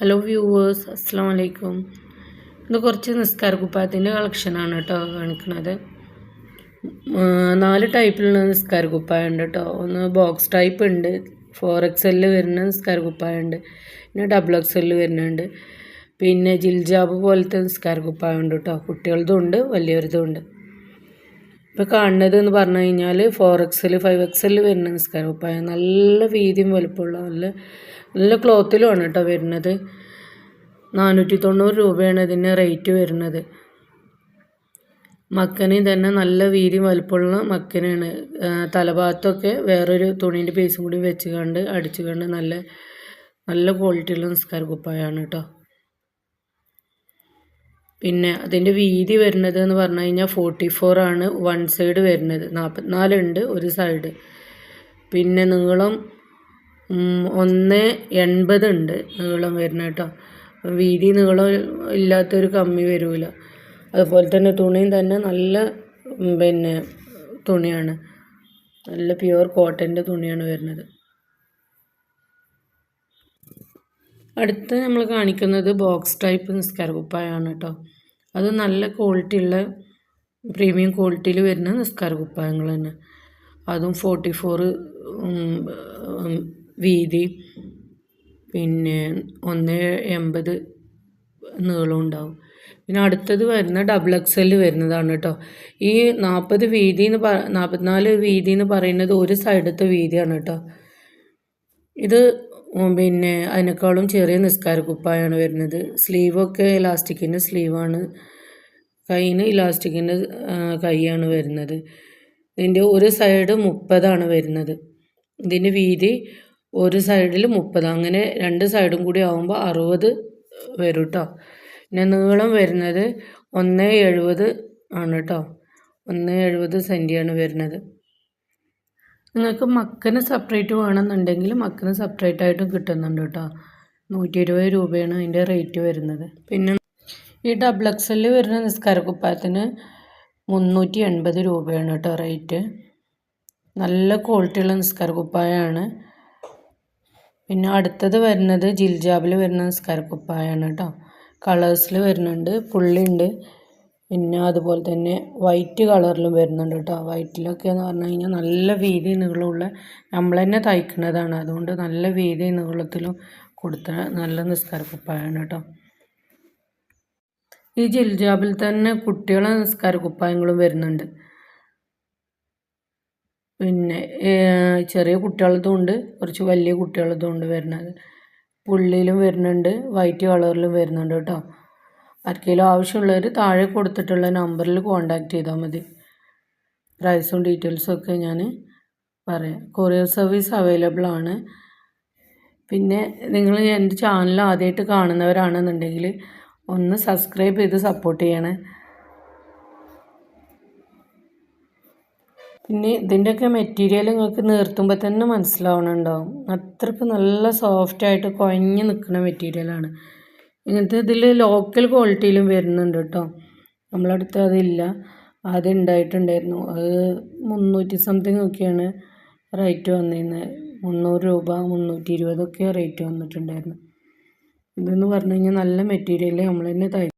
Hello viewers അസ്സാം വലൈക്കും ഇത് കുറച്ച് നിസ്കാര കുപ്പായത്തിന്റെ കളക്ഷനാണ് കേട്ടോ കാണിക്കുന്നത് നാല് ടൈപ്പിലുള്ള നിസ്കാര കുപ്പായ ഉണ്ട് കേട്ടോ. ഒന്ന് ബോക്സ് ടൈപ്പ് ഉണ്ട്. ഫോർ എക്സ് വരുന്ന നിസ്കാര കുപ്പായ ഉണ്ട് പിന്നെ ഡബിൾ എക്സ് എല്ലിൽ വരുന്നുണ്ട്. പിന്നെ ജിൽജാബ് പോലത്തെ നിസ്കാര കുപ്പായ ഉണ്ട് കേട്ടോ. കുട്ടികളതും ഉണ്ട് വലിയവരതും ഉണ്ട്. ഇപ്പോൾ കാണുന്നത് എന്ന് പറഞ്ഞു കഴിഞ്ഞാൽ ഫോർ എക്സൽ ഫൈവ് എക്സൽ വരുന്ന നിസ്കാര. കുപ്പായം നല്ല വീതിയും വലുപ്പമുള്ള നല്ല നല്ല ക്ലോത്തിലുമാണ് കേട്ടോ വരുന്നത്. നാനൂറ്റി തൊണ്ണൂറ് രൂപയാണ് ഇതിന് റേറ്റ് വരുന്നത്. മക്കന് തന്നെ നല്ല വീതി വലുപ്പമുള്ള മക്കനാണ്. തലഭാഗത്തൊക്കെ വേറൊരു തുണീന്റെ പീസും കൂടി വെച്ച് കണ്ട് അടിച്ചു കണ്ട് നല്ല നല്ല ക്വാളിറ്റിയുള്ള നിസ്കാര കുപ്പായമാണ് കേട്ടോ. പിന്നെ അതിന്റെ വീതി വരുന്നത് എന്ന് പറഞ്ഞു കഴിഞ്ഞാൽ ഫോർട്ടി ഫോർ ആണ് വൺ സൈഡ് വരുന്നത്. നാൽപ്പത്തിനാലുണ്ട് ഒരു സൈഡ് പിന്നെ നീളം ഒന്ന് എൺപതുണ്ട് നീളം വരുന്നത് കേട്ടോ. വീതി നീളം ഇല്ലാത്തൊരു കമ്മി വരില്ല അതുപോലെ തന്നെ തുണിയും തന്നെ നല്ല പിന്നെ തുണിയാണ്. നല്ല പ്യുവർ കോട്ടന്റെ തുണിയാണ് വരുന്നത്. അടുത്ത് നമ്മൾ കാണിക്കുന്നത് ബോക്സ് ടൈപ്പ് നിസ്കാര കുപ്പായാണ് കേട്ടോ. അത് നല്ല ക്വാളിറ്റി ഉള്ള പ്രീമിയം ക്വാളിറ്റിയിൽ വരുന്ന നിസ്കാര കുപ്പായങ്ങൾ തന്നെ. അതും ഫോർട്ടി ഫോർ വീതി പിന്നെ ഒന്ന് എൺപത് നീളം ഉണ്ടാവും. പിന്നെ അടുത്തത് വരുന്ന ഡബിൾ എക്സ് വരുന്നതാണ് കേട്ടോ. ഈ നാൽപ്പത് വീതി എന്ന് പറ നാൽപ്പത്തിനാല് വീതി എന്ന് പറയുന്നത് ഒരു സൈഡത്തെ വീതിയാണ് കേട്ടോ. ഇത് പിന്നെ അതിനേക്കാളും ചെറിയ നിസ്കാര കുപ്പായാണ് വരുന്നത്. സ്ലീവൊക്കെ ഇലാസ്റ്റിക്കിന്റെ സ്ലീവാണ്. കൈന് ഇലാസ്റ്റിക്കിന്റെ കൈയാണ് വരുന്നത്. ഇതിന്റെ ഒരു സൈഡ് മുപ്പതാണ് വരുന്നത്. ഇതിന്റെ വീതി ഒരു സൈഡിൽ മുപ്പത്. അങ്ങനെ രണ്ട് സൈഡും കൂടി ആകുമ്പോൾ അറുപത് വരും കേട്ടോ പിന്നെ നീളം വരുന്നത് ഒന്ന് എഴുപത് ആണ് കേട്ടോ ഒന്ന് എഴുപത് സെന്റിയാണ് വരുന്നത്. നിങ്ങൾക്ക് മക്കന് സെപ്പറേറ്റ് വേണമെന്നുണ്ടെങ്കിൽ മക്കന് സെപ്പറേറ്റ് ആയിട്ടും കിട്ടുന്നുണ്ട് കേട്ടോ. നൂറ്റി ഇരുപത് രൂപയാണ് അതിന്റെ റേറ്റ് വരുന്നത്. പിന്നെ ഈ ഡബിൾ എക്സലിൽ വരുന്ന നിസ്കാര കുപ്പായത്തിന് മുന്നൂറ്റി എൺപത് രൂപയാണ് കേട്ടോ റേറ്റ് നല്ല ക്വാളിറ്റിയുള്ള നിസ്കാര കുപ്പായമാണ്. പിന്നെ അടുത്തത് വരുന്നത് ജിൽജാബിൽ വരുന്ന നിസ്കാര കുപ്പായമാണ് കേട്ടോ. കളേഴ്സിൽ വരുന്നുണ്ട് പുള്ളിയുണ്ട്. പിന്നെ അതുപോലെ തന്നെ വൈറ്റ് കളറിലും വരുന്നുണ്ട് കേട്ടോ. വൈറ്റിലൊക്കെ എന്ന് പറഞ്ഞു കഴിഞ്ഞാൽ നല്ല വീതി നീളമുള്ള നമ്മൾ തന്നെ തയ്ക്കുന്നതാണ്. അതുകൊണ്ട് നല്ല വീതി നീളത്തിലും കൊടുത്ത നല്ല നിസ്കാര കുപ്പായമാണ് കേട്ടോ. ഈ ജിൽജാബിൽ തന്നെ കുട്ടികളെ നിസ്കാര കുപ്പായങ്ങളും വരുന്നുണ്ട്. പിന്നെ ചെറിയ കുട്ടികളതും ഉണ്ട്. കുറച്ച് വലിയ കുട്ടികളതും ഉണ്ട് വരുന്നത്. പുള്ളിയിലും വരുന്നുണ്ട്. വൈറ്റ് കളറിലും വരുന്നുണ്ട് കേട്ടോ. ആർക്കെങ്കിലും ആവശ്യമുള്ളവർ താഴെ കൊടുത്തിട്ടുള്ള നമ്പറിൽ കോൺടാക്റ്റ് ചെയ്താൽ മതി. പ്രൈസും ഡീറ്റെയിൽസും ഒക്കെ ഞാൻ പറയാം. കൊറിയർ സർവീസ് അവൈലബിൾ ആണ്. പിന്നെ നിങ്ങൾ എന്റെ ചാനൽ ആദ്യമായിട്ട് കാണുന്നവരാണെന്നുണ്ടെങ്കിൽ ഒന്ന് സബ്സ്ക്രൈബ് ചെയ്ത് സപ്പോർട്ട് ചെയ്യണേ. പിന്നെ ഇതിന്റെയൊക്കെ മെറ്റീരിയൽ നിങ്ങൾക്ക് നിർത്തുമ്പോൾ തന്നെ മനസ്സിലാവണുണ്ടാവും. അത്രയ്ക്ക് നല്ല സോഫ്റ്റായിട്ട് കുഴഞ്ഞ് നിൽക്കുന്ന മെറ്റീരിയലാണ് ഇങ്ങനത്തെ ഇതിൽ ലോക്കൽ ക്വാളിറ്റിയിലും വരുന്നുണ്ട് കേട്ടോ. നമ്മളടുത്ത് അതില്ല. ആദ്യം ഉണ്ടായിട്ടുണ്ടായിരുന്നു അത് മുന്നൂറ്റി സംതിങ് ഒക്കെയാണ് റേറ്റ് വന്നിരുന്നത് മുന്നൂറ് രൂപ മുന്നൂറ്റി ഇരുപതൊക്കെ റേറ്റ് വന്നിട്ടുണ്ടായിരുന്നു. ഇതെന്ന് പറഞ്ഞു കഴിഞ്ഞാൽ നല്ല മെറ്റീരിയൽ നമ്മൾ തന്നെ തയ്ക്കും